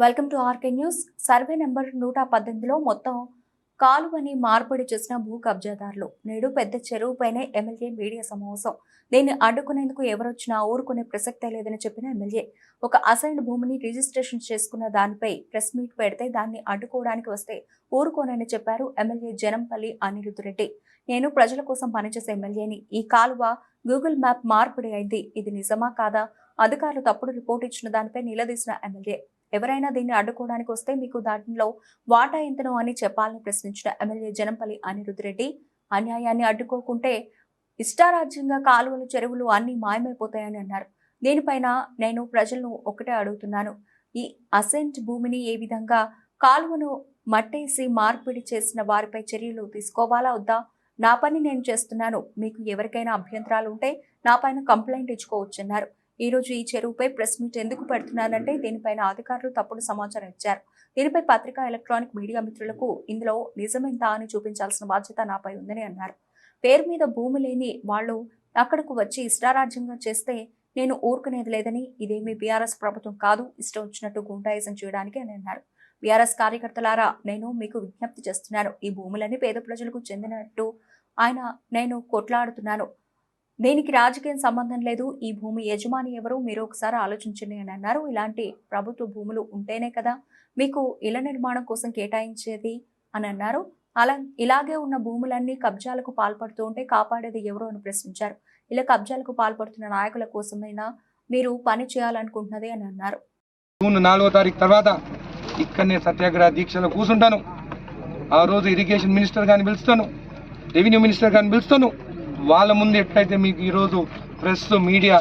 Welcome to RK news. Survey number నూట పద్దెనిమిదిలో మొత్తం కాలువని మార్పిడి చేసిన భూ కబ్జాదారులు. నేడు పెద్ద చెరువుపైనే ఎమ్మెల్యే మీడియా సమావేశం. దీన్ని అడ్డుకునేందుకు ఎవరొచ్చినా ఊరుకునే ప్రసక్తే లేదని చెప్పిన ఎమ్మెల్యే ఒక అసైన్ భూమిని రిజిస్ట్రేషన్ చేసుకున్న దానిపై ప్రెస్ మీట్ పెడితే దాన్ని అడ్డుకోవడానికి వస్తే ఊరుకోనని చెప్పారు ఎమ్మెల్యే జనంపల్లి అనిరుద్ధ్ రెడ్డి నేను ప్రజల కోసం పనిచేసే ఎమ్మెల్యేని. ఈ కాలువ గూగుల్ మ్యాప్ మార్పిడి అయింది. ఇది నిజమా కాదా? అధికారులు తప్పుడు రిపోర్ట్ ఇచ్చిన దానిపై నిలదీసిన ఎమ్మెల్యే. ఎవరైనా దీన్ని అడ్డుకోవడానికి వస్తే మీకు దాంట్లో వాటా ఎంతనో అని చెప్పాలని ప్రశ్నించిన ఎమ్మెల్యే జనంపల్లి అనిరుద్ రెడ్డి అన్యాయాన్ని అడ్డుకోకుంటే ఇష్టారాజ్యంగా కాలువలు చెరువులు అన్నీ మాయమైపోతాయని అన్నారు. దీనిపైన నేను ప్రజలను ఒకటే అడుగుతున్నాను. ఈ అసెంట్ భూమిని ఏ విధంగా కాలువను మట్టేసి మార్పిడి చేసిన వారిపై చర్యలు తీసుకోవాలా వద్దా? నా పని నేను చేస్తున్నాను. మీకు ఎవరికైనా అభ్యంతరాలు ఉంటే నా పైన కంప్లైంట్ ఇచ్చుకోవచ్చన్నారు. ఈరోజు ఈ చెరువుపై ప్రెస్ మీట్ ఎందుకు పెడుతున్నానంటే దీనిపైన అధికారులు తప్పుడు సమాచారం ఇచ్చారు. దీనిపై పత్రికా ఎలక్ట్రానిక్ మీడియా మిత్రులకు ఇందులో నిజమెంత అని చూపించాల్సిన బాధ్యత నాపై ఉందని అన్నారు. పేరు మీద భూమి లేని వాళ్ళు అక్కడకు వచ్చి ఇష్టారాజ్యంగా చేస్తే నేను ఊరుకునేది లేదని ఇదేమీ బీఆర్ఎస్ ప్రభుత్వం కాదు ఇష్టం వచ్చినట్టు గుండాయిజం చేయడానికి అని అన్నారు. బీఆర్ఎస్ కార్యకర్తలారా నేను మీకు విజ్ఞప్తి చేస్తున్నాను. ఈ భూములన్నీ పేద ప్రజలకు చెందినట్టు ఆయన నేను కొట్లాడుతున్నాను. దీనికి రాజకీయం సంబంధం లేదు. ఈ భూమి యజమాని ఎవరు? మీరు ఒకసారి ఆలోచించండి అని అన్నారు. ఇలాంటి ప్రభుత్వ భూములు ఉంటేనే కదా మీకు ఇళ్ళ నిర్మాణం కోసం కేటాయించేది అని అన్నారు. అలా ఇలాగే ఉన్న భూములన్నీ కబ్జాలకు పాల్పడుతూ ఉంటే కాపాడేది ఎవరు అని ప్రశ్నించారు. ఇలా కబ్జాలకు పాల్పడుతున్న నాయకుల కోసమైనా మీరు పని చేయాలనుకుంటున్నది అని అన్నారు. జూన్ నాలుగో తారీఖు తర్వాత ఇక్కడనే సత్యాగ్రహ దీక్షలో కూర్చుంటాను ఆ రోజు ఇరిగేషన్ మినిస్టర్ గారిని పిలుస్తాను. రెవెన్యూ మినిస్టర్ గారిని పిలుస్తాను. వాళ్ళ ముందు ఎట్లయితే మీకు ఈరోజు ప్రెస్ మీడియా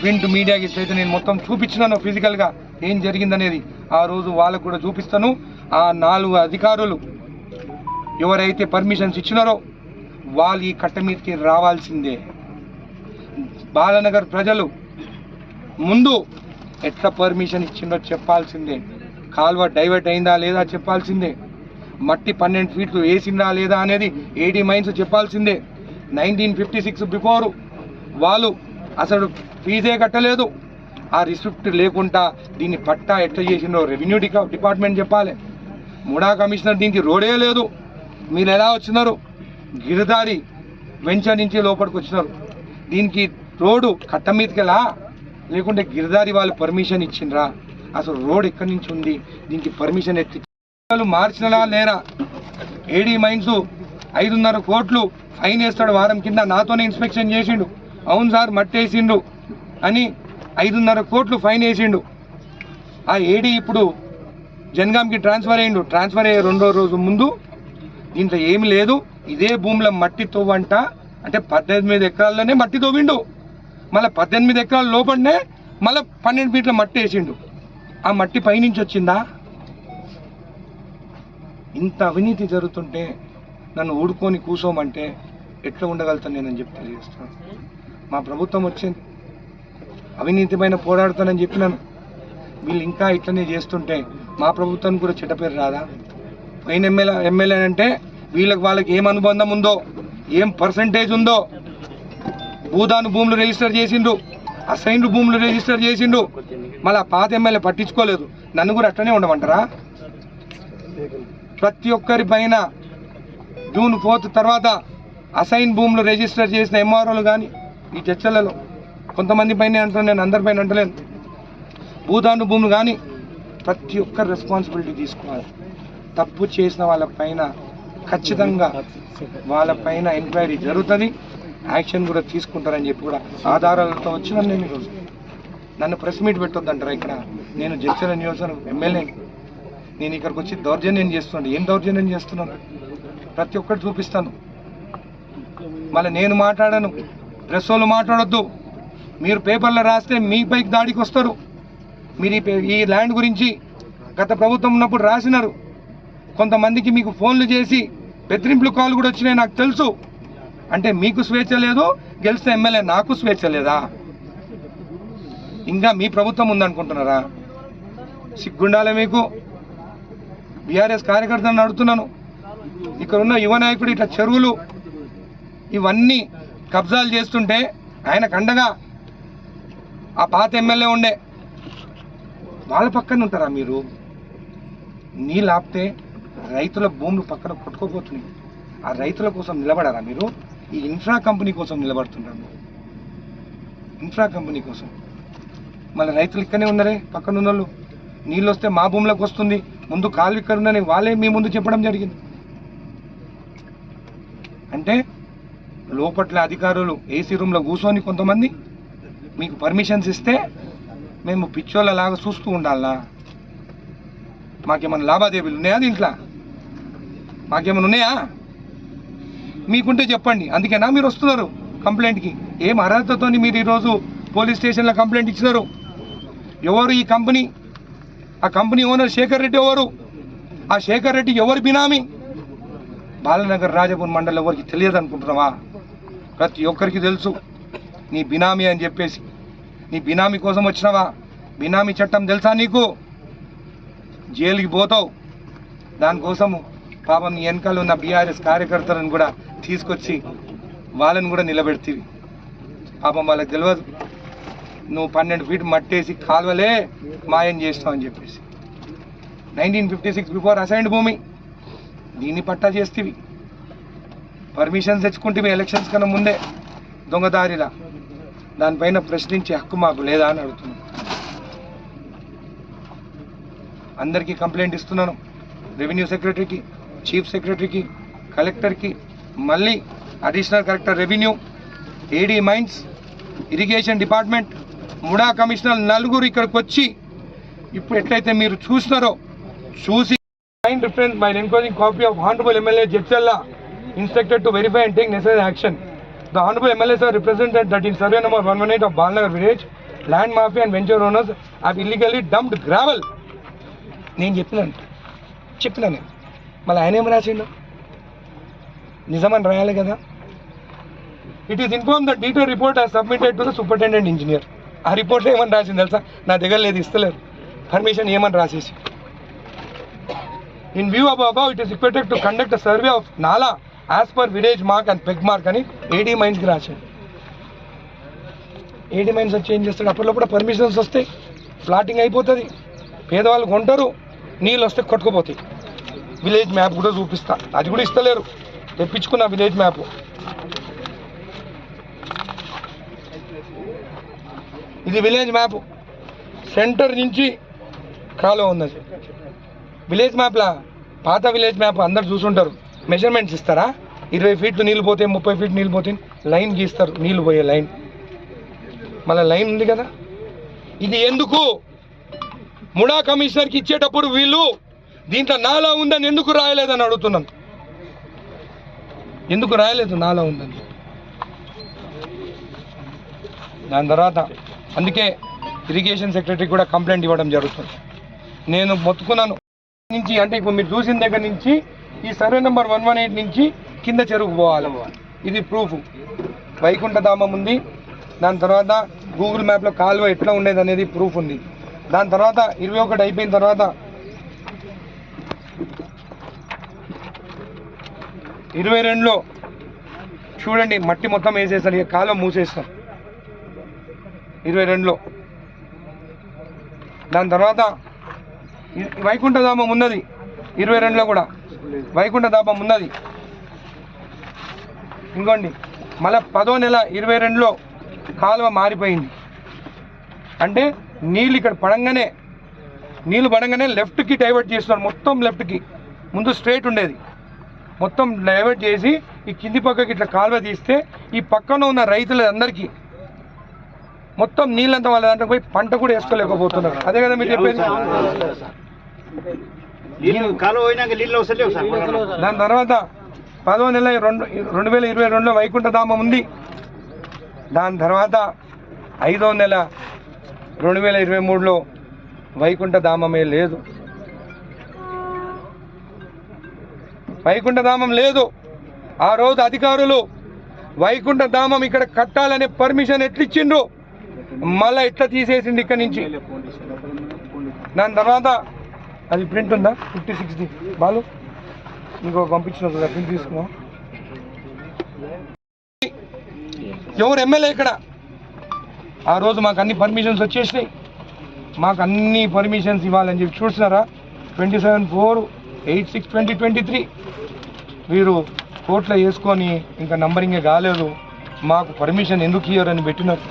ప్రింట్ మీడియాకి ఎట్లయితే నేను మొత్తం చూపించినాను ఫిజికల్గా ఏం జరిగిందనేది ఆ రోజు వాళ్ళకు కూడా చూపిస్తాను. ఆ నాలుగు అధికారులు ఎవరైతే పర్మిషన్స్ ఇచ్చినారో వాళ్ళు ఈ కట్ట మీదకి రావాల్సిందే. బాలనగర్ ప్రజలు ముందు ఎట్లా పర్మిషన్ ఇచ్చిందో చెప్పాల్సిందే. కాల్వ డైవర్ట్ అయిందా లేదా చెప్పాల్సిందే. మట్టి పన్నెండు ఫీట్లు వేసిందా లేదా అనేది ఏడీ మైన్స్ చెప్పాల్సిందే. నైన్టీన్ ఫిఫ్టీ సిక్స్ బిఫోర్ వాళ్ళు అసలు ఫీజే కట్టలేదు. ఆ రిసిప్ట్ లేకుండా దీన్ని పట్టా ఎట్లా చేసిందో రెవెన్యూ డికా డిపార్ట్మెంట్ చెప్పాలి. ముడా కమిషనర్ దీనికి రోడే లేదు. మీరు ఎలా వచ్చినారు? గిరిదారి వెంచర్ నుంచి లోపలికి వచ్చినారు. దీనికి రోడ్డు కట్ట మీదకెలా? లేకుంటే గిరిదారి వాళ్ళు పర్మిషన్ ఇచ్చిండ్రా? అసలు రోడ్ ఎక్కడి నుంచి ఉంది? దీనికి పర్మిషన్ ఎత్తి మార్చినలా లేరా? ఏడీ మైన్స్ ఐదున్నర కోట్లు ఫైన్ వేస్తాడు వారం కింద. నాతోనే ఇన్స్పెక్షన్ చేసిండు. అవును సార్ మట్టేసిండు అని ఐదున్నర కోట్లు ఫైన్ వేసిండు. ఆ ఏడీ ఇప్పుడు జన్గామ్కి ట్రాన్స్ఫర్ అయ్యిండు. ట్రాన్స్ఫర్ అయ్యే రెండో రోజు ముందు దీంట్లో ఏమి లేదు. ఇదే భూమిలో మట్టి తవ్వంట అంటే పద్దెనిమిది ఎకరాల్లోనే మట్టి తవ్విండు మళ్ళీ పద్దెనిమిది ఎకరాల లోపలనే మళ్ళీ పన్నెండు ఫీట్ల మట్టి వేసిండు. ఆ మట్టి పైనుంచి వచ్చిందా? ఇంత అవినీతి జరుగుతుంటే నన్ను ఊడుకొని కూసోమంటే ఎట్లా ఉండగలుగుతాను నేనని చెప్పి తెలియజేస్తాను మా ప్రభుత్వం వచ్చింది అవినీతిపైన పోరాడుతానని చెప్పినాను వీళ్ళు ఇంకా ఇట్లనే చేస్తుంటే మా ప్రభుత్వానికి కూడా చెడ్డపేరు రాదా? పైన ఎమ్మెల్యే ఎమ్మెల్యే అంటే వీళ్ళకి వాళ్ళకి ఏం అనుబంధం ఉందో ఏం పర్సంటేజ్ ఉందో? భూదాను భూములు రిజిస్టర్ చేసిండు అసైన్డ్ భూములు రిజిస్టర్ చేసిండు మళ్ళీ పాత ఎమ్మెల్యే పట్టించుకోలేదు. నన్ను కూడా అట్లనే ఉండమంటారా? ప్రతి ఒక్కరి పైన జూన్ ఫోర్త్ తర్వాత అసైన్ భూములు రిజిస్టర్ చేసిన ఎంఆర్ఓలు కానీ ఈ చర్చలలో కొంతమంది పైన అంటున్నాను నేను అందరిపైన అంటలేను. భూదాను భూములు కానీ ప్రతి ఒక్క రెస్పాన్సిబిలిటీ తీసుకోవాలి. తప్పు చేసిన వాళ్ళ పైన ఖచ్చితంగా వాళ్ళ పైన ఎంక్వైరీ జరుగుతుంది. యాక్షన్ కూడా తీసుకుంటారని చెప్పి కూడా ఆధారాలతో వచ్చిన నేను ఈరోజు. నన్ను ప్రెస్ మీట్ పెట్టొద్దంటారా ఇక్కడ? నేను జడ్చల నియోజకవర్గం ఎమ్మెల్యే. నేను ఇక్కడికి వచ్చి దౌర్జన్యం చేస్తున్నాను ఏం దౌర్జన్యం చేస్తున్నాను ప్రతి ఒక్కటి చూపిస్తాను. మళ్ళీ నేను మాట్లాడాను. ప్రెస్ వాళ్ళు మాట్లాడొద్దు. మీరు పేపర్లో రాస్తే మీ పైకి దాడికి వస్తారు. మీరు ఈ ల్యాండ్ గురించి గత ప్రభుత్వం ఉన్నప్పుడు రాసినారు. కొంతమందికి మీకు ఫోన్లు చేసి బెదిరింపులు కాల్ కూడా వచ్చినాయి నాకు తెలుసు. అంటే మీకు స్వేచ్ఛ లేదు గెలిస్తే ఎమ్మెల్యే నాకు స్వేచ్ఛ లేదా? ఇంకా మీ ప్రభుత్వం ఉందనుకుంటున్నారా? సిగ్గుండాలే మీకు. బీఆర్ఎస్ కార్యకర్తలను అడుగుతున్నాను. ఇక్కడ ఉన్న యువ నాయకుడు ఇట్లా చెరువులు ఇవన్నీ కబ్జాలు చేస్తుంటే ఆయన కండగా ఆ పాత ఎమ్మెల్యే ఉండే. వాళ్ళ పక్కన ఉంటారా మీరు? నీళ్ళు ఆపితే రైతుల భూములు పక్కన కొట్టుకోపోతున్నాయి ఆ రైతుల కోసం నిలబడారా మీరు? ఈ ఇన్ఫ్రా కంపెనీ కోసం నిలబడుతున్నారు ఇన్ఫ్రా కంపెనీ కోసం. మళ్ళీ రైతులు ఇక్కడనే ఉన్నారే పక్కన ఉన్న వాళ్ళు నీళ్ళు వస్తే మా భూములకు వస్తుంది. ముందు కాలు ఇక్కడ ఉందని వాళ్ళే మీ ముందు చెప్పడం జరిగింది. అంటే లోపట్ల అధికారులు ఏసీ రూమ్లో కూర్చొని కొంతమంది మీకు పర్మిషన్స్ ఇస్తే మేము పిచ్చోళ్ళ లాగా చూస్తూ ఉండాలా? మాకేమైనా లాభాదేవీలు ఉన్నాయా దీంట్లో? మాకేమైనా ఉన్నాయా? మీకుంటే చెప్పండి. అందుకేనా మీరు వస్తున్నారు కంప్లైంట్కి? ఏం అర్హతతో మీరు ఈరోజు పోలీస్ స్టేషన్లో కంప్లైంట్ ఇచ్చినారు? ఎవరు ఈ కంపెనీ? ఆ కంపెనీ ఓనర్ శేఖర్ రెడ్డి ఎవరు? ఆ శేఖర్ రెడ్డి ఎవరు బినామీ? బాలనగర్ రాజపురం మండలం ఎవరికి తెలియదు అనుకుంటున్నావా ప్రతి ఒక్కరికి తెలుసు. నీ బినామీ అని చెప్పేసి. నీ బినామీ కోసం వచ్చినావా? బినామీ చట్టం తెలుసా నీకు? జైలుకి పోతావు. దానికోసము పాపం నీ వెనకాల ఉన్న బీఆర్ఎస్ కార్యకర్తలను కూడా తీసుకొచ్చి వాళ్ళని కూడా నిలబెడతీవి. పాపం వాళ్ళకి తెలియదు నువ్వు పన్నెండు ఫీట్ మట్టేసి కాలువలే మాయం చేస్తావు అని చెప్పేసి. Nineteen fifty six before assigned భూమి. దీన్ని పట్టా చేస్తేవి. పర్మిషన్ తెచ్చుకుంటే మీ ఎలక్షన్స్ కన్నా ముందే దొంగదారిలా దానిపైన ప్రశ్నించే హక్కు మాకు లేదా అని అడుగుతున్నాను అందరికీ కంప్లైంట్ ఇస్తున్నాను. రెవెన్యూ సెక్రటరీకి చీఫ్ సెక్రటరీకి కలెక్టర్కి మళ్ళీ additional collector revenue AD mines irrigation department MUDA commissioner నలుగురు ఇక్కడికి వచ్చి ఇప్పుడు ఎట్లయితే మీరు చూసినారో చూసి Signed reference my encl copy of honourable MLA MLA instructed to verify and take necessary action the honourable MLA sir represented thirteen survey number one one eight of Balnagar village land mafia and venture owners have illegally dumped gravel నేను చెప్పినాను. చెప్పినా నేను. మళ్ళీ ఆయన ఏం రాసిండు? నిజమని రాయాలి కదా. It is inform the detail report uh submitted to the superintendent engineer ఆ రిపోర్ట్ ఏమని రాసింది తెలుసా? నా దగ్గర లేదు ఇస్తలేరు. పర్మిషన్ ఏమని రాసేసి. In view above above it is expected to conduct survey of నాలా as per village mark and peg mark అని ఏడీ మైన్స్కి రాశాడు. ఏడీ మైన్స్ వచ్చి ఏం చేస్తాడు? అప్పట్లో కూడా పర్మిషన్స్ వస్తాయి ఫ్లాటింగ్ అయిపోతుంది. పేదవాళ్ళు కొంటారు నీళ్ళు వస్తే కొట్టుకుపోతాయి. విలేజ్ మ్యాప్ కూడా చూపిస్తా. అది కూడా ఇస్తలేరు. తెప్పించుకున్న విలేజ్ మ్యాప్ ఇది విలేజ్ మ్యాప్ సెంటర్ నుంచి కాలువ ఉన్నది. విలేజ్ మ్యాప్లా పాత విలేజ్ మ్యాప్ అందరు చూసుంటారు. మెజర్మెంట్స్ ఇస్తారా? ఇరవై ఫీట్లు నీళ్ళు పోతే ముప్పై ఫీట్ నీళ్ళు పోతే లైన్ గీస్తారు. నీళ్ళు పోయే లైన్ మళ్ళీ లైన్ ఉంది కదా? ఇది ఎందుకు? ముడా కమిషనర్కి ఇచ్చేటప్పుడు వీళ్ళు దీంట్లో నాలా ఉందని ఎందుకు రాయలేదని అడుగుతున్నాను. ఎందుకు రాయలేదు నాలా ఉందని దాని తర్వాత అందుకే ఇరిగేషన్ సెక్రటరీ కూడా కంప్లైంట్ ఇవ్వడం జరుగుతుంది. నేను మొత్తుకున్నాను. నుంచి అంటే ఇప్పుడు మీరు చూసిన దగ్గర నుంచి ఈ survey number one one eight నుంచి కింద చెరుకు పోవాలి. ఇది ప్రూఫ్ వైకుంఠధామం ఉంది. దాని తర్వాత గూగుల్ మ్యాప్లో కాలువ ఎట్లా ఉండేది అనేది ప్రూఫ్ ఉంది. దాని తర్వాత ఇరవై ఒకటి అయిపోయిన తర్వాత ఇరవై రెండులో చూడండి మట్టి మొత్తం వేసేస్తాను ఇక కాలువ మూసేస్తాం. ఇరవై రెండులో. దాని తర్వాత వైకుంఠధామం ఉన్నది. ఇరవై రెండులో కూడా. వైకుంఠ దాపం ఉన్నది. ఇంకోండి మళ్ళీ పదో నెల ఇరవై రెండులో కాలువ మారిపోయింది. అంటే నీళ్ళు ఇక్కడ పడంగానే నీళ్ళు పడంగానే లెఫ్ట్కి డైవర్ట్ చేస్తున్నారు. మొత్తం లెఫ్ట్కి ముందు స్ట్రైట్ ఉండేది. మొత్తం డైవర్ట్ చేసి ఈ కింది పక్కకి ఇట్లా కాలువ తీస్తే ఈ పక్కన ఉన్న రైతులందరికీ మొత్తం నీళ్ళంతా వాళ్ళ దాంట్లో పోయి పంట కూడా వేసుకోలేకపోతున్నారు. అదే కదా మీరు చెప్పేది? దాని తర్వాత పదో నెల రెండు రెండు వేల ఇరవై రెండులో వైకుంఠధామం ఉంది. దాని తర్వాత ఐదో నెల రెండు వేల ఇరవై మూడులో వైకుంఠధామమే లేదు. వైకుంఠధామం లేదు. ఆ రోజు అధికారులు వైకుంఠధామం ఇక్కడ కట్టాలనే పర్మిషన్ ఎట్లిచ్చిండ్రు? మళ్ళా ఎట్లా తీసేసింది ఇక్కడ నుంచి? దాని తర్వాత అది ప్రింట్ ఉందా? Fifty sixty. బాలు ఇంకో పంపించిన ప్రింట్ తీసుకున్నాం ఎవరు ఎమ్మెల్యే ఇక్కడ? ఆ రోజు మాకు అన్ని పర్మిషన్స్ వచ్చేసినాయి. మాకు అన్ని పర్మిషన్స్ ఇవ్వాలని చెప్పి చూసినారా? Twenty seven four eight six twenty twenty three. వీరు కోర్టులో వేసుకొని ఇంకా నంబరింగే కాలేదు. మాకు పర్మిషన్ ఎందుకు ఇయ్యరని పెట్టినారు.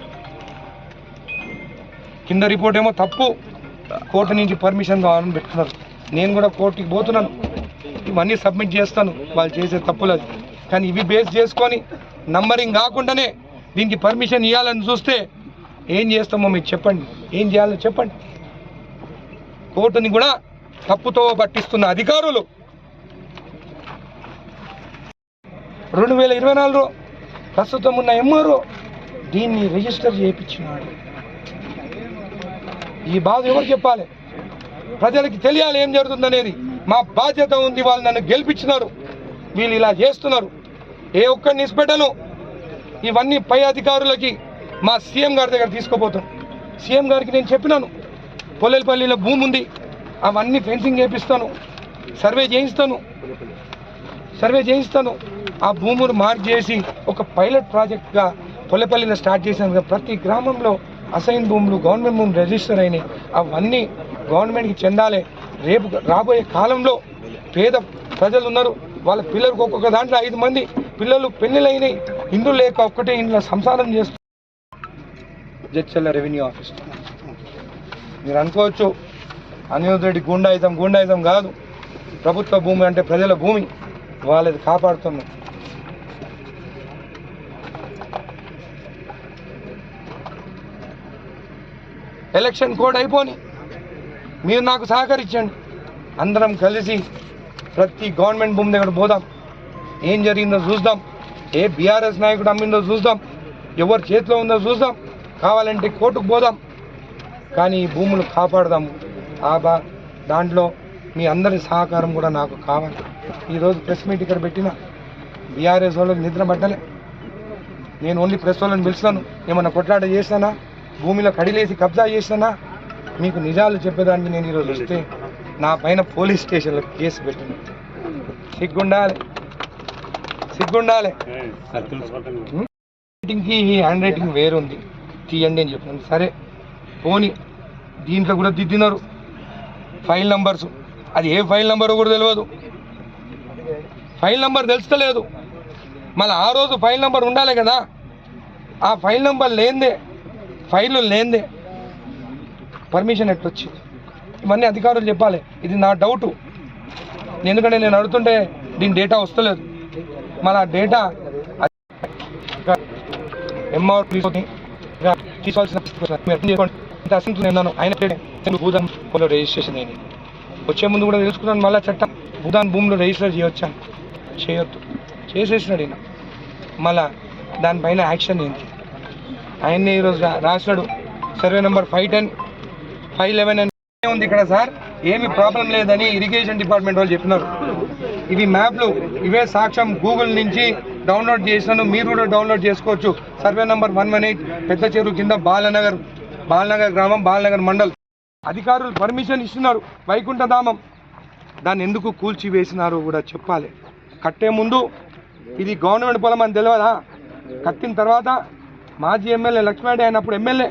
కింద రిపోర్ట్ ఏమో తప్పు. కోర్టు నుంచి పర్మిషన్ కావాలని పెట్టుకున్నారు. నేను కూడా కోర్టుకి పోతున్నాను. ఇవన్నీ సబ్మిట్ చేస్తాను. వాళ్ళు చేసే తప్పులేదు కానీ ఇవి బేస్ చేసుకొని నంబరింగ్ కాకుండానే దీనికి పర్మిషన్ ఇవ్వాలని చూస్తే ఏం చేస్తామో మీకు చెప్పండి. ఏం చేయాలో చెప్పండి. కోర్టుని కూడా తప్పుతో పట్టిస్తున్న అధికారులు. రెండు వేల ఇరవై నాలుగులో ప్రస్తుతం ఉన్న ఎంఆర్ఓ దీన్ని రిజిస్టర్ చేయించినాడు. ఈ బాధ ఎవరు చెప్పాలి? ప్రజలకి తెలియాలి ఏం జరుగుతుందనేది. మా బాధ్యత ఉంది వాళ్ళు నన్ను గెలిపించినారు. వీళ్ళు ఇలా చేస్తున్నారు. ఏ ఒక్కరిని ఇసిపెట్టను ఇవన్నీ పై అధికారులకి మా సీఎం గారి దగ్గర తీసుకుపోతాం సీఎం గారికి నేను చెప్పినాను. పొల్లెలపల్లిలో భూమి ఉంది. అవన్నీ ఫెన్సింగ్ చేపిస్తాను. సర్వే చేయిస్తాను. సర్వే చేయిస్తాను. ఆ భూములు మార్క్ చేసి ఒక పైలట్ ప్రాజెక్ట్గా పొల్లెపల్లిని స్టార్ట్ చేశాను. ప్రతి గ్రామంలో అసైన్ భూములు గవర్నమెంట్ భూములు రిజిస్టర్ అయినాయి. అవన్నీ గవర్నమెంట్కి చెందాలి. రేపు రాబోయే కాలంలో పేద ప్రజలు ఉన్నారు. వాళ్ళ పిల్లలకు ఒక్కొక్క దాంట్లో ఐదు మంది పిల్లలు పెళ్ళిళ్ళైనాయి ఇండ్లు లేక ఒక్కటే ఇంట్లో సంసారం చేస్తూ జడ్చల్ల రెవెన్యూ ఆఫీస్. మీరు అనుకోవచ్చు అనిరుద్ రెడ్డి గుండాయితం గుండాయితం కాదు. ప్రభుత్వ భూమి అంటే ప్రజల భూమి. వాళ్ళది కాపాడుతున్నాం. Election code అయిపోని. మీరు నాకు సహకరించండి. అందరం కలిసి ప్రతి గవర్నమెంట్ భూమి దగ్గర పోదాం. ఏం జరిగిందో చూద్దాం. ఏ బీఆర్ఎస్ నాయకుడు అమ్మిందో చూద్దాం. ఎవరి చేతిలో ఉందో చూద్దాం. కావాలంటే కోర్టుకు పోదాం. కానీ ఈ భూములు కాపాడదాము. ఆ బా దాంట్లో మీ అందరి సహకారం కూడా నాకు కావాలి. ఈరోజు ప్రెస్ మీట్ ఇక్కడ పెట్టిన. బీఆర్ఎస్ వాళ్ళకి నిద్ర పట్టలే. నేను ఓన్లీ ప్రెస్ వాళ్ళని పిలుస్తాను ఏమన్నా కొట్లాట చేస్తానా భూమిలో కడిలేసి కబ్జా చేశానా మీకు నిజాలు చెప్పేదానికి నేను ఈరోజు వస్తే నా పైన పోలీస్ స్టేషన్లో కేసు పెట్టిన సిగ్గుండాలి. సిగ్గుండాలి. రైటింగ్కి హ్యాండ్ రైటింగ్ వేరుంది. తీయండి అని చెప్పినాను. సరే పోని. దీంట్లో కూడా దిద్దినారు. File numbers. అది ఏ ఫైల్ నంబర్ కూడా తెలియదు ఫైల్ నంబర్ తెలుస్తలేదు. మళ్ళీ ఆ రోజు ఫైల్ నంబర్ ఉండాలి కదా. ఆ ఫైల్ నంబర్ లేనిదే ఫైల్ లేనిదే పర్మిషన్ ఎట్లొచ్చింది? ఇవన్నీ అధికారులు చెప్పాలి. ఇది నా డౌటు. ఎందుకంటే నేను అడుగుతుంటే దీని డేటా వస్తలేదు. మళ్ళీ ఆ డేటా ఎంఆర్ తీసుకొని ఇంకా తీసుకోవాల్సిన మీరు అర్థం చేసుకోండి. అసలు ఆయన నేను భూదాన్ భూమిలో రిజిస్ట్రేషన్ అయింది వచ్చే ముందు కూడా తెలుసుకున్నాను. మళ్ళీ చట్టం భూదాన్ భూమిలో రిజిస్టర్ చేయొచ్చాను చేయొద్దు. చేసేసినాడు ఈయన. మళ్ళా దానిపైన యాక్షన్ ఏంటి? ఆయన్ని ఈరోజు రా- రాశాడు. Survey number five ten five eleven అని ఉంది ఇక్కడ సార్? ఏమి ప్రాబ్లం లేదని ఇరిగేషన్ డిపార్ట్మెంట్ వాళ్ళు చెప్పినారు. ఇవి మ్యాప్లు ఇవే సాక్ష్యం గూగుల్ నుంచి డౌన్లోడ్ చేసినాను మీరు కూడా డౌన్లోడ్ చేసుకోవచ్చు. Survey number one one eight పెద్ద చెరువు కింద బాలనగర్ బాలనగర్ గ్రామం బాలనగర్ మండల్. అధికారులు పర్మిషన్ ఇస్తున్నారు వైకుంఠధామం దాన్ని ఎందుకు కూల్చివేసినారో కూడా చెప్పాలి. కట్టే ముందు ఇది గవర్నమెంట్ పొలం అని తెలియదా కట్టిన తర్వాత మాజీ ఎమ్మెల్యే లక్ష్మారెడ్డి అయినప్పుడు ఎమ్మెల్యే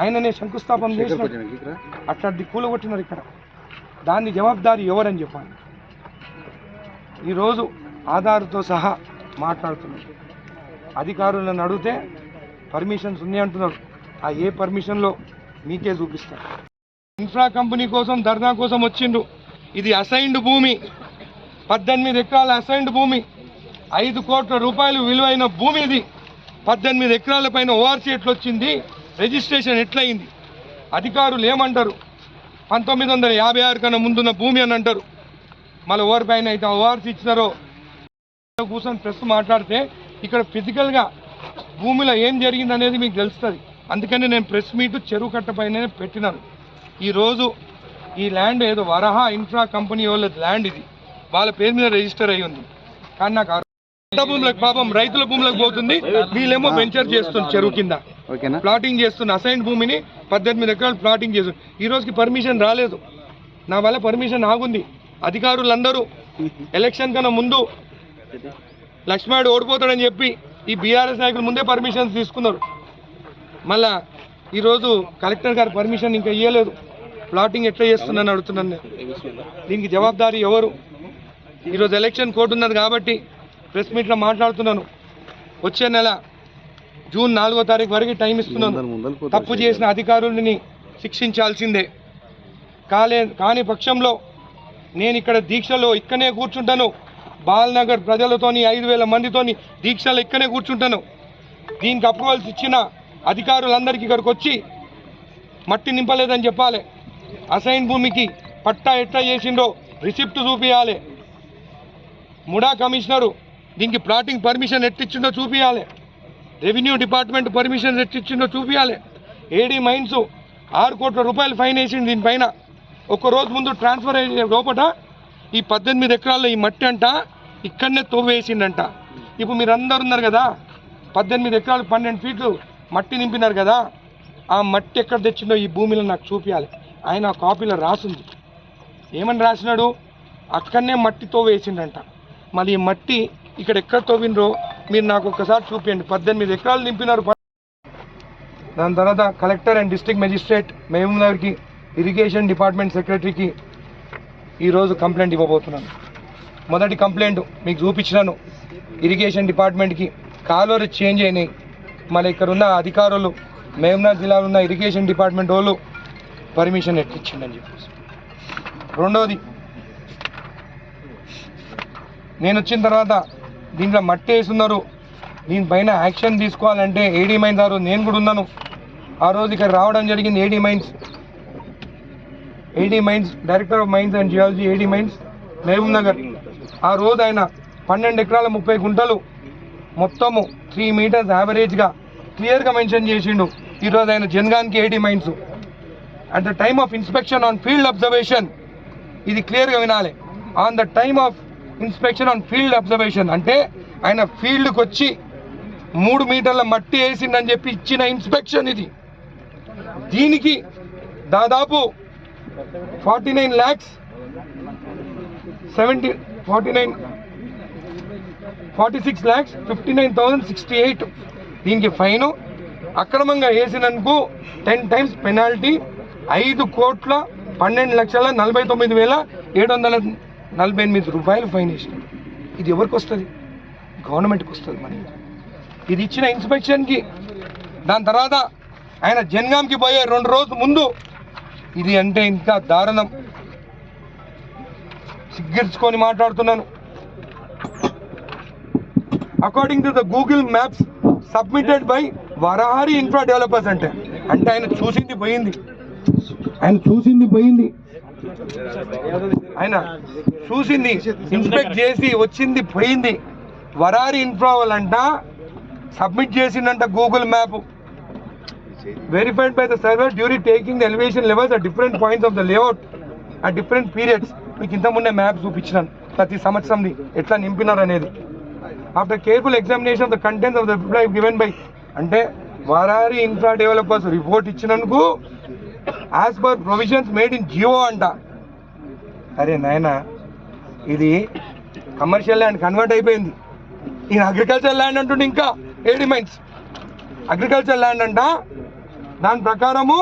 ఆయననే శంకుస్థాపన చేసినాడు. అట్లాంటి కూలగొట్టినారు ఇక్కడ. దాన్ని జవాబుదారి ఎవరని చెప్పాలి? ఈరోజు ఆధార్తో సహా మాట్లాడుతున్నారు అధికారులను అడిగితే పర్మిషన్స్ ఉన్నాయి అంటున్నారు ఆ ఏ పర్మిషన్లో మీకే చూపిస్తారు ఇన్ఫ్రా కంపెనీ కోసం ధర్నా కోసం వచ్చిండు ఇది అసైన్డ్ భూమి. పద్దెనిమిది ఎకరాల అసైన్డ్ భూమి. ఐదు కోట్ల రూపాయలు విలువైన భూమి ఇది. పద్దెనిమిది ఎకరాల పైన ఓఆర్సీ ఎట్లొచ్చింది? రిజిస్ట్రేషన్ ఎట్లయింది? అధికారులు ఏమంటారు? పంతొమ్మిది వందల యాభై ఆరు కన్నా ముందున్న భూమి అని అంటారు. మళ్ళీ ఓవర్ పైన అయితే ఓఆర్సీ ఇచ్చినారో? కూర్చొని ప్రెస్ మాట్లాడితే ఇక్కడ ఫిజికల్గా భూమిలో ఏం జరిగింది అనేది మీకు తెలుస్తుంది. అందుకని నేను ప్రెస్ మీట్ చెరువు కట్ట పైన పెట్టినాను. ఈరోజు ఈ ల్యాండ్ ఏదో వరహా ఇన్ఫ్రా కంపెనీ వాళ్ళ ల్యాండ్ ఇది. వాళ్ళ పేరు మీద రిజిస్టర్ అయ్యి ఉంది కానీ నాకు భూములకు పాపం రైతుల భూములకు పోతుంది. వీళ్ళేమో వెంచర్ చేస్తుంది చెరువు కింద. ప్లాటింగ్ చేస్తున్న అసైన్ భూమిని పద్దెనిమిది ఎకరాలు ప్లాటింగ్ చేస్తుంది ఈ రోజుకి పర్మిషన్ రాలేదు. నా వల్ల పర్మిషన్ ఆగుంది. అధికారులందరూ ఎలక్షన్ కన్నా ముందు లక్ష్మణుడు ఓడిపోతాడని చెప్పి ఈ బీఆర్ఎస్ నాయకులు ముందే పర్మిషన్ తీసుకున్నారు. మళ్ళా ఈరోజు కలెక్టర్ గారు పర్మిషన్ ఇంకా ఇవ్వలేదు ప్లాటింగ్ ఎట్లా చేస్తున్నాను అడుగుతున్నాను నేను. దీనికి జవాబాదారీ ఎవరు? ఈరోజు ఎలక్షన్ కోడ్ ఉన్నది కాబట్టి ప్రెస్ మీట్లో మాట్లాడుతున్నాను. వచ్చే నెల జూన్ నాలుగో తారీఖు వరకు టైం ఇస్తున్నాను. తప్పు చేసిన అధికారులని శిక్షించాల్సిందే. కాలే కాని పక్షంలో నేను ఇక్కడ దీక్షలో ఇక్కడనే కూర్చుంటాను. బాల్నగర్ ప్రజలతోని ఐదు వేల మందితోని దీక్షలో ఇక్కడనే కూర్చుంటాను. దీనికి అప్రూవల్స్ ఇచ్చిన అధికారులందరికీ ఇక్కడికి వచ్చి మట్టి నింపలేదని చెప్పాలి. అసైన్ భూమికి పట్టా ఎట్లా చేసిండో రిసిప్ట్ చూపించాలి ముడా కమిషనరు దీనికి ప్లాటింగ్ పర్మిషన్ ఎట్టిచ్చిందో చూపించాలి రెవెన్యూ డిపార్ట్మెంట్ పర్మిషన్ ఎట్టిచ్చిందో చూపించాలి ఏడీ మైన్స్ ఆరు కోట్ల రూపాయలు ఫైన్ వేసింది దీనిపైన. ఒక రోజు ముందు ట్రాన్స్ఫర్ అయ్యే లోపల ఈ పద్దెనిమిది ఎకరాల్లో ఈ మట్టి అంట ఇక్కడనే తవ్వేసిండంట ఇప్పుడు మీరు అందరు ఉన్నారు కదా పద్దెనిమిది ఎకరాలు పన్నెండు ఫీట్లు మట్టి నింపినారు కదా ఆ మట్టి ఎక్కడ తెచ్చిండో ఈ భూమిలో నాకు చూపించాలి ఆయన ఆ కాపీలో రాసింది. ఏమని రాసినాడు? అక్కడనే మట్టితో వేసిండంట. మళ్ళీ ఈ మట్టి ఇక్కడ ఎక్కడ తవ్వినరో మీరు నాకు ఒక్కసారి చూపించండి పద్దెనిమిది ఎకరాలు నింపినారు. దాని తర్వాత కలెక్టర్ అండ్ డిస్ట్రిక్ట్ మెజిస్ట్రేట్ మహబూబ్నగర్కి ఇరిగేషన్ డిపార్ట్మెంట్ సెక్రటరీకి ఈరోజు కంప్లైంట్ ఇవ్వబోతున్నాను. మొదటి కంప్లైంట్ మీకు చూపించినాను. ఇరిగేషన్ డిపార్ట్మెంట్కి కాలువలు చేంజ్ అయినాయి. మళ్ళీ ఇక్కడ ఉన్న అధికారులు మహబూబ్నగర్ జిల్లాలో ఉన్న ఇరిగేషన్ డిపార్ట్మెంట్ వాళ్ళు పర్మిషన్ ఎట్టిచ్చిండని చెప్పేసి. రెండవది నేను వచ్చిన తర్వాత దీంట్లో మట్టి వేస్తున్నారు దీనిపైన యాక్షన్ తీసుకోవాలంటే ఏడీ మైన్స్ ఆ రోజు నేను కూడా ఉన్నాను. ఆ రోజు ఇక్కడ రావడం జరిగింది AD mines AD mines director of mines and geology AD mines Mahabub Nagar ఆ రోజు ఆయన పన్నెండు ఎకరాల ముప్పై గుంటలు మొత్తము త్రీ మీటర్స్ యావరేజ్గా క్లియర్గా మెన్షన్ చేసిండు. ఈరోజు ఆయన జన్గాన్కి AD mines at the time of inspection on field observation ఇది క్లియర్గా వినాలి. On the time of inspection on field observation అంటే ఆయన ఫీల్డ్కి వచ్చి మూడు మీటర్ల మట్టి వేసిందని చెప్పి ఇచ్చిన ఇన్స్పెక్షన్ ఇది. దీనికి దాదాపు forty nine lakhs seventy forty nine forty six lakhs fifty nine thousand sixty eight దీనికి ఫైన్. అక్రమంగా వేసినందుకు టెన్ టైమ్స్ పెనాల్టీ ఐదు కోట్ల పన్నెండు లక్షల నలభై తొమ్మిది వేల ఏడు వందల నలభై ఎనిమిది రూపాయలు ఫైన్ వేసినాడు ఇది ఎవరికి వస్తుంది? గవర్నమెంట్కి వస్తుంది మనీ. ఇది ఇచ్చిన ఇన్స్పెక్షన్కి. దాని తర్వాత ఆయన జన్గాంకి పోయే రెండు రోజుల ముందు ఇది అంటే ఇంకా దారుణం. సిగ్గిర్చుకొని మాట్లాడుతున్నాను. According to the Google maps submitted by Varahari infra developers అంటే. అంటే ఆయన చూసింది పోయింది. ఆయన చూసింది పోయింది. ఆయన చూసింది ఇన్స్పెక్ట్ చేసి వచ్చింది పోయింది. వరారి ఇన్ఫ్రావల్ అంట సబ్మిట్ చేసిందంట Google map verified by the server during taking the elevation levels at different points of the layout at different periods మీకు ఇంతకుముందే మ్యాప్ చూపించినాను. ప్రతి సంవత్సరంది ఎట్లా నింపినారు అనేది after careful examination of the content of the reply given by అంటే Varari infra developers report ఇచ్చినందుకు as per provisions made in geo అంట. అరే నాయన ఇది కమర్షియల్ ల్యాండ్ కన్వర్ట్ అయిపోయింది. ఈయన అగ్రికల్చర్ ల్యాండ్ అంటుండే ఇంకా ఏడి మైన్స్ అగ్రికల్చర్ ల్యాండ్ అంట. దాని ప్రకారము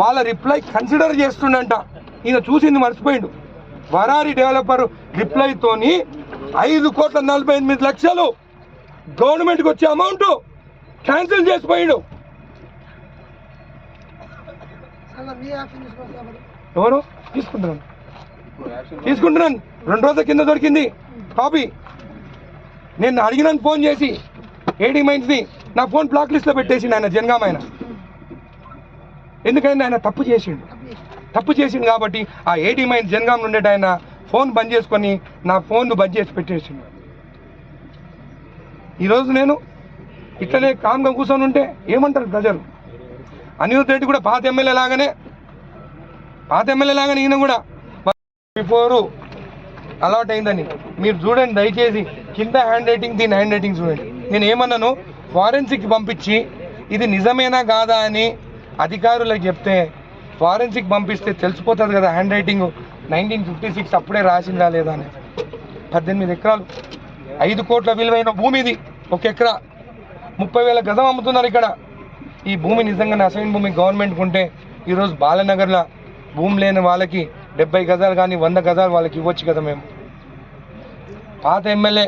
వాళ్ళ రిప్లై కన్సిడర్ చేస్తుండంట. ఈయన చూసింది మర్చిపోయిండు. వరారి డెవలపర్ రిప్లైతోని ఐదు కోట్ల నలభై ఎనిమిది లక్షలు గవర్నమెంట్కి వచ్చే అమౌంట్ క్యాన్సిల్ చేసిపోయాడు. ఎవరు? తీసుకుంటున్నాను తీసుకుంటున్నాను. రెండు రోజుల కింద దొరికింది. కాపీ. నేను అడిగినాను ఫోన్ చేసి ఏడీ మైన్స్ని నా ఫోన్ బ్లాక్ లిస్ట్లో పెట్టేసిండు ఆయన జనగామ ఆయన. ఎందుకంటే ఆయన తప్పు చేసిండు. తప్పు చేసిండు కాబట్టి ఆ ఏడీ మైన్స్ జనగామ నుండి ఆయన ఫోన్ బంద్ చేసుకొని నా ఫోన్ బంద్ చేసి పెట్టేసిండు. ఈరోజు నేను ఇట్లనే కామ్గా కూర్చొని ఉంటే ఏమంటారు ప్రజలు? అనిరుద్ రెడ్డి కూడా పాత ఎమ్మెల్యే లాగానే పాత ఎమ్మెల్యే లాగానే ఈయన కూడా బిఫోరు అలాట్ అయిందని. మీరు చూడండి దయచేసి కింద హ్యాండ్ రైటింగ్ దీని హ్యాండ్ రైటింగ్ చూడండి. నేను ఏమన్నాను? ఫారెన్సిక్ పంపించి ఇది నిజమేనా కాదా అని అధికారులకు చెప్తే ఫారెన్సిక్ పంపిస్తే తెలిసిపోతుంది కదా handwriting nineteen fifty six అప్పుడే రాసిందా లేదా అని. పద్దెనిమిది ఎకరాలు. ఐదు కోట్ల విలువైన భూమి ఇది ఒక ఎకరా. ముప్పై వేల గజం అమ్ముతున్నారు ఇక్కడ. ఈ భూమి నిజంగా అసైన్ భూమి గవర్నమెంట్ ఉంటే ఈరోజు బాలనగర్లో భూమి లేని వాళ్ళకి డెబ్బై గజాలు కానీ వంద గజాలు వాళ్ళకి ఇవ్వచ్చు కదా మేము. పాత ఎమ్మెల్యే